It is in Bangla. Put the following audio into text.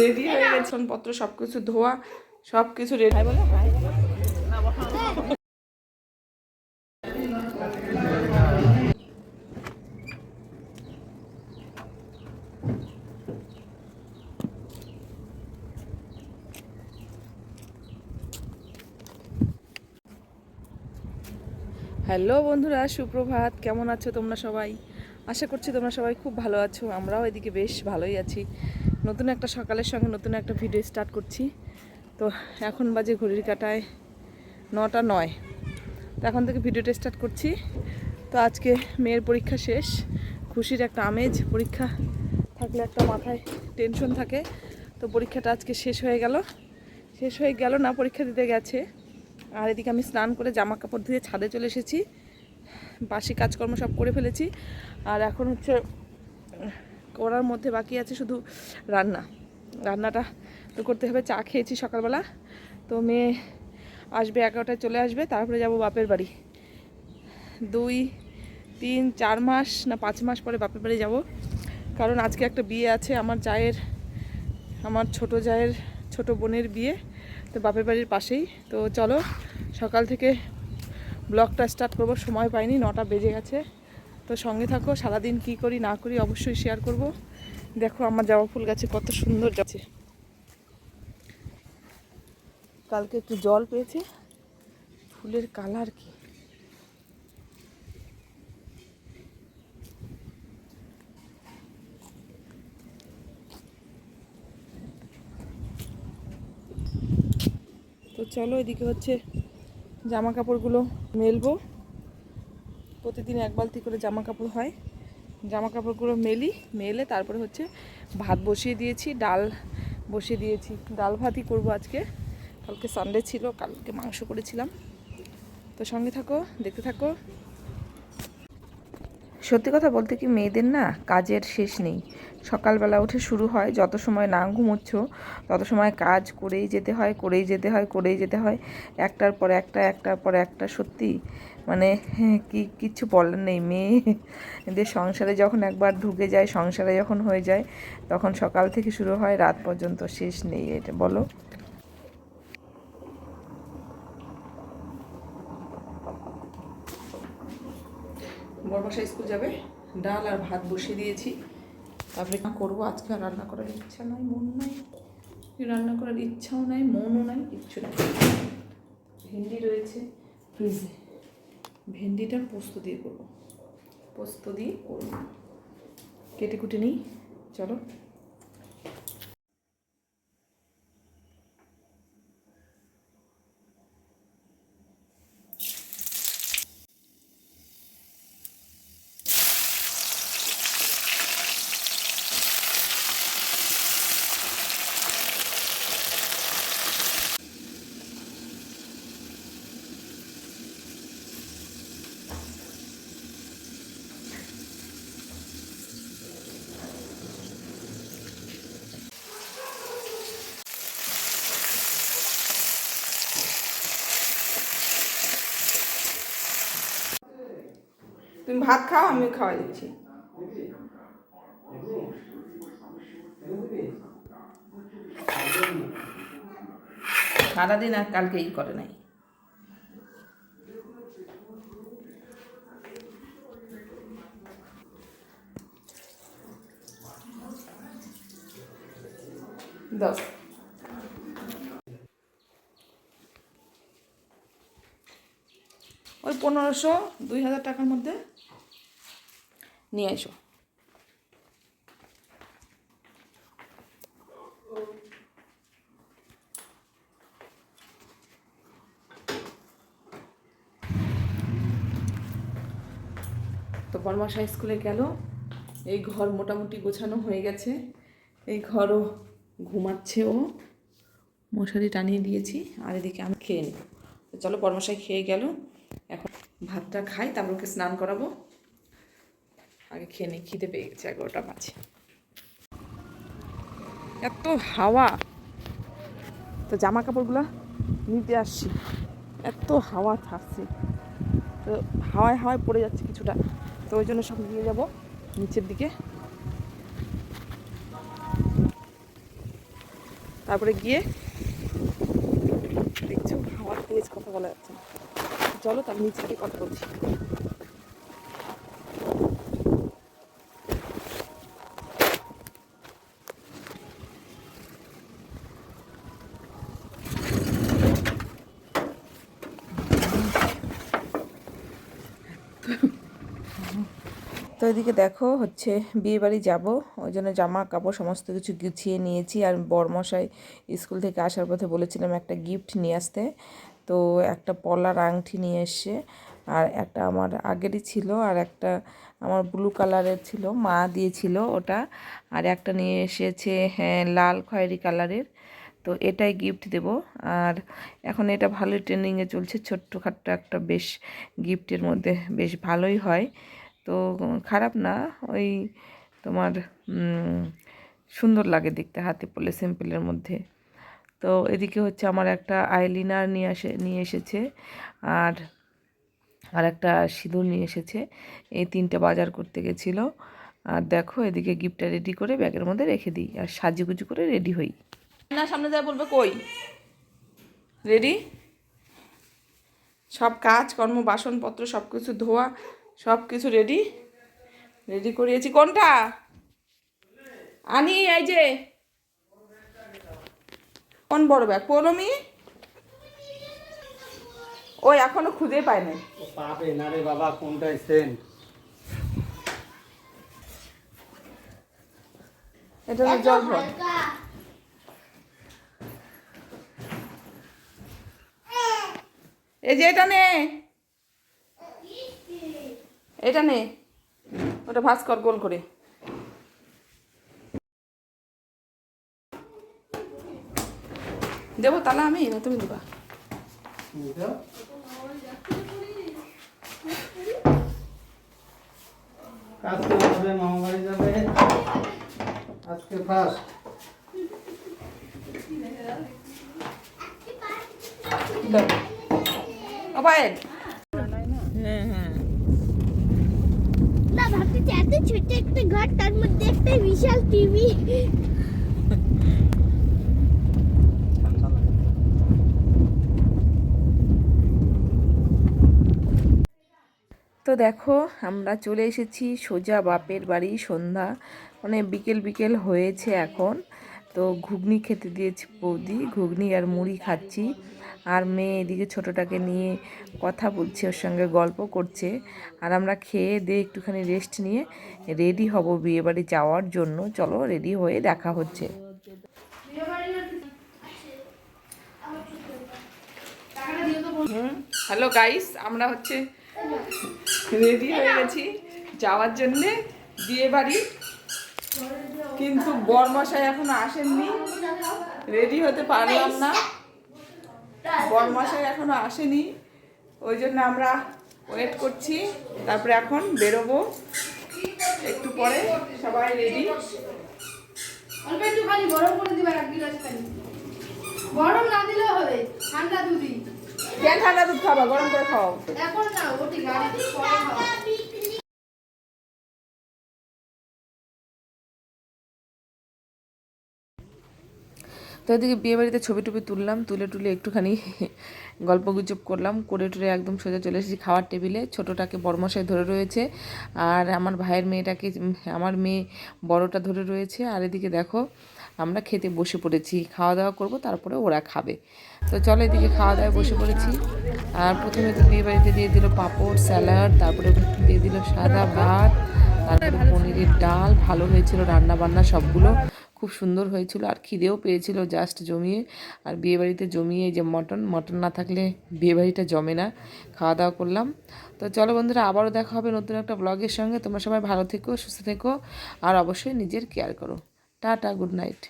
রেডি হয়ে গেছে। পত্র ধোয়া সব কিছু রেডি বলে। হ্যালো বন্ধুরা, সুপ্রভাত। কেমন আছো তোমরা সবাই? আশা করছি তোমরা সবাই খুব ভালো আছো। আমরাও এদিকে বেশ ভালোই আছি। নতুন একটা সকালের সঙ্গে নতুন একটা ভিডিও স্টার্ট করছি। তো এখন বাজে ঘড়ির কাটায় নটা নয়। তো এখন থেকে ভিডিওটা স্টার্ট করছি। তো আজকে মেয়ের পরীক্ষা শেষ। খুশির একটা আমেজ, পরীক্ষা থাকলে একটা মাথায় টেনশন থাকে। তো পরীক্ষাটা আজকে শেষ হয়ে গেল। শেষ হয়ে গেল না, পরীক্ষা দিতে গেছে। আর এদিকে আমি স্নান করে জামা কাপড় ধুয়ে ছাদে চলে এসেছি। বাসি কাজকর্ম সব করে ফেলেছি। আর এখন হচ্ছে করার মধ্যে বাকি আছে শুধু রান্না। রান্নাটা তো করতে হবে, চা খেয়েছি সকালবেলা। তো মেয়ে আসবে এগারোটায় চলে আসবে, তারপরে যাব বাপের বাড়ি। দুই, তিন, চার মাস না পাঁচ মাস পরে বাপের বাড়ি যাব। কারণ আজকে একটা বিয়ে আছে, আমার জায়ের, আমার ছোট জায়ের ছোট বোনের বিয়ে, তো বাপের বাড়ির পাশেই। তো চলো, সকাল থেকে ব্লগটা স্টার্ট করব, সময় পাইনি, নটা বেজে গেছে। তো সঙ্গে থাকো, সারাদিন কি করি, না করি অবশ্যই শেয়ার করব। দেখো আমার জবা ফুল গাছে কত সুন্দর যাচ্ছে। কালকে একটু জল পেয়েছে। ফুলের কালার কি? তো চলো এদিকে হচ্ছে জামা কাপড়গুলো মেলবো। প্রতিদিন এক বালতি করে জামা কাপড় হয়। জামা কাপড়গুলো মেলি, মেলে তারপরে হচ্ছে ভাত বসিয়ে দিয়েছি, ডাল বসিয়ে দিয়েছি। ডাল ভাতই করব আজকে। কালকে সানডে ছিল, কালকে মাংস করেছিলাম। তো সঙ্গে থাকো, দেখতে থাকো। সত্যি কথা বলতে কি মেয়েদের না কাজের শেষ নেই। সকালবেলা উঠে শুরু হয়, যত সময় না ঘুমোচ্ছ, তত সময় কাজ করেই যেতে হয়, করেই যেতে হয়, করেই যেতে হয়। একটার পর একটা, একটার পর একটা, সত্যি মানে কি, কিচ্ছু বলার নেই। মেয়েদের সংসারে যখন একবার ঢুকে যায়, সংসারে যখন হয়ে যায়, তখন সকাল থেকে শুরু হয়, রাত পর্যন্ত শেষ নেই এটা, বলো? বড়বাসা স্কুল যাবে। ডাল আর ভাত বসিয়ে দিয়েছি। তারপরে না করব? আজকে আর রান্না করার ইচ্ছা নাই, মন নাই। রান্না করার ইচ্ছাও নাই, মনও নাই ইচ্ছু নাই। ভেন্ডি রয়েছে ফ্রিজে ভেন্ডিটা পোস্ত দিয়ে করব। পোস্ত দিয়ে করব। কেটে কুটে নিই, চলো। তুমি ভাত খাও আমি খাওয়াই দিচ্ছি। সারাদিন আর কালকে ই করে নাই। দশ। ওই পনেরোশো, দুই হাজার টাকার মধ্যে নিয়ে এসো। তো বর্মাশা স্কুলে গেল। এই ঘর মোটামুটি গোছানো হয়ে গেছে। এই ঘরও ঘুমাচ্ছে ও। মশারি টানিয়ে দিয়েছি। আর এদিকে আমি খেয়ে নেব। চলো পরমশাই খেয়ে গেল। এখন ভাতটা খাই, তারপর ওকে স্নান করাবো। আগে খেয়ে নিই খিদে পেয়ে গেছে, এগারোটা বাজে। এত হাওয়া। তো জামা কাপড়গুলো নিতে আসছি। এত হাওয়া থাকছে। তো হাওয়ায় হাওয়ায় পড়ে যাচ্ছে কিছুটা। তো ওই জন্য সব নিয়ে যাব নিচের দিকে। তারপরে গিয়ে দেখছ আমার তেজ কথা বলা যাচ্ছে চলো তার নিচে গিয়ে কথা বলছি। তো এদিকে দেখো, হচ্ছে বিয়ে বাড়ি যাব, ওই জন্য জামা কাপড় সমস্ত কিছু গুছিয়ে নিয়েছি। আর বরমশাই স্কুল থেকে আসার পথে বলেছিলাম একটা গিফট নিয়ে আসতে। তো একটা পলার আংটি নিয়ে এসছে, আর একটা আমার আগেরই ছিল, আর একটা আমার ব্লু কালারের ছিল, মা দিয়েছিল ওটা। আর একটা নিয়ে এসেছে হ্যাঁ লাল খয়েরি কালারের। তো এটাই গিফট দেব। আর এখন এটা ভালোই ট্রেন্ডিংয়ে চলছে, ছোট্টখাট্ট একটা বেশ গিফটের মধ্যে বেশ ভালোই হয়। তো খারাপ না, ওই তোমার সুন্দর লাগে দেখতে হাতে পড়লে সিম্পলের মধ্যে। তো এদিকে হচ্ছে আমার একটা আইলিনার নিয়ে আসে, নিয়ে এসেছে, আর আর একটা সিঁদুর নিয়ে এসেছে। এই তিনটে বাজার করতে গেছিল। আর দেখো এদিকে গিফটটা রেডি করে ব্যাগের মধ্যে রেখে দিই, আর সাজুগুজু করে রেডি হই। না, সামনে যা বলবে কই? রেডি? সব কাজ, কর্ম, বাসনপত্র সব কিছু ধোয়া সব কিছু রেডি রেডি করিয়েছি। কোনটা? আনি এই যে। কোন বড় ব্যাগ? পৌলমি? ও এখনও খুঁজে পায় ও পাবে না রে বাবা কোনটা সেন্ট এটা জল ভর এই যে এটা নে। এটা নে। ওটা ভাজ কর গোল করে। দেবো তাহলে আমি না তুমি দেবা? আজকে যাবে মামা বাড়ি যাবে। আজকে ফার্স্ট ও পায়েল হ্যাঁ হ্যাঁ না ভাবতেছি এত একটা ঘর, তার মধ্যে একটা বিশাল টিভি তো দেখো, আমরা চলে এসেছি সোজা বাপের বাড়ি, সন্ধ্যা। মানে বিকেল বিকেল হয়েছে এখন। তো ঘুগনি খেতে দিয়েছি বৌদি, ঘুগনি আর মুড়ি খাচ্ছি। আর মেয়ে এদিকে ছোটোটাকে নিয়ে কথা বলছে, ওর সঙ্গে গল্প করছে। আর আমরা খেয়ে দিয়ে একটুখানি রেস্ট নিয়ে রেডি হব বিয়েবাড়ি যাওয়ার জন্য। চলো রেডি হয়ে দেখা হচ্ছে। হ্যালো গাইস আমরা হচ্ছে রেডি হয়ে গেছি যাওয়ার জন্যে বিয়ে বাড়ি কিন্তু বরমশাই এখনও আসেননি। রেডি হতে পারলাম না। বরমশাই এখনও আসেনি ওই জন্য আমরা ওয়েট করছি তারপরে এখন বেরোবো। একটু পরে সবাই রেডি অল্প একটু খালি গরম করে দিবা এক গিলাস পানি গরম না দিলেও হবে ঠান্ডা দুধই কেন ঠান্ডা দুধ খাবা? গরম করে খাও। এখন না ওটি পরে খাওয়া তো এদিকে বিয়ে বাড়িতে ছবি টবি তুললাম, তুলে টুলে একটুখানি গল্প গুজব করলাম, করে টুরে একদম সোজা চলে এসেছি খাওয়ার টেবিলে। ছোটোটাকে বড়মশাই ধরে রয়েছে, আর আমার ভাইয়ের মেয়েটাকে আমার মেয়ে বড়টা ধরে রয়েছে। আর এদিকে দেখো, আমরা খেতে বসে পড়েছি খাওয়া দাওয়া করব, তারপরে ওরা খাবে। তো চলো এদিকে খাওয়া দাওয়া বসে পড়েছি। আর প্রথমে তো বিয়ে বাড়িতে দিয়ে দিল পাঁপড়, স্যালাড, তারপরে দিয়ে দিল সাদা ভাত, তারপরে পনিরের ডাল, ভালো হয়েছিল রান্না বান্না সবগুলো। খুব সুন্দর হয়েছিল আর খিদেও পেয়েছিল জাস্ট জমিয়ে। আর বিয়েবাড়িতে জমিয়ে যে মটন মটন না থাকলে বিয়েবাড়িটা জমে না। খাওয়া দাওয়া করলাম। তো চলো বন্ধুরা, আবারও দেখা হবে নতুন একটা ব্লগের সঙ্গে। তোমরা সবাই ভালো থেকো, সুস্থ থেকো, আর অবশ্যই নিজের কেয়ার করো। Tata good night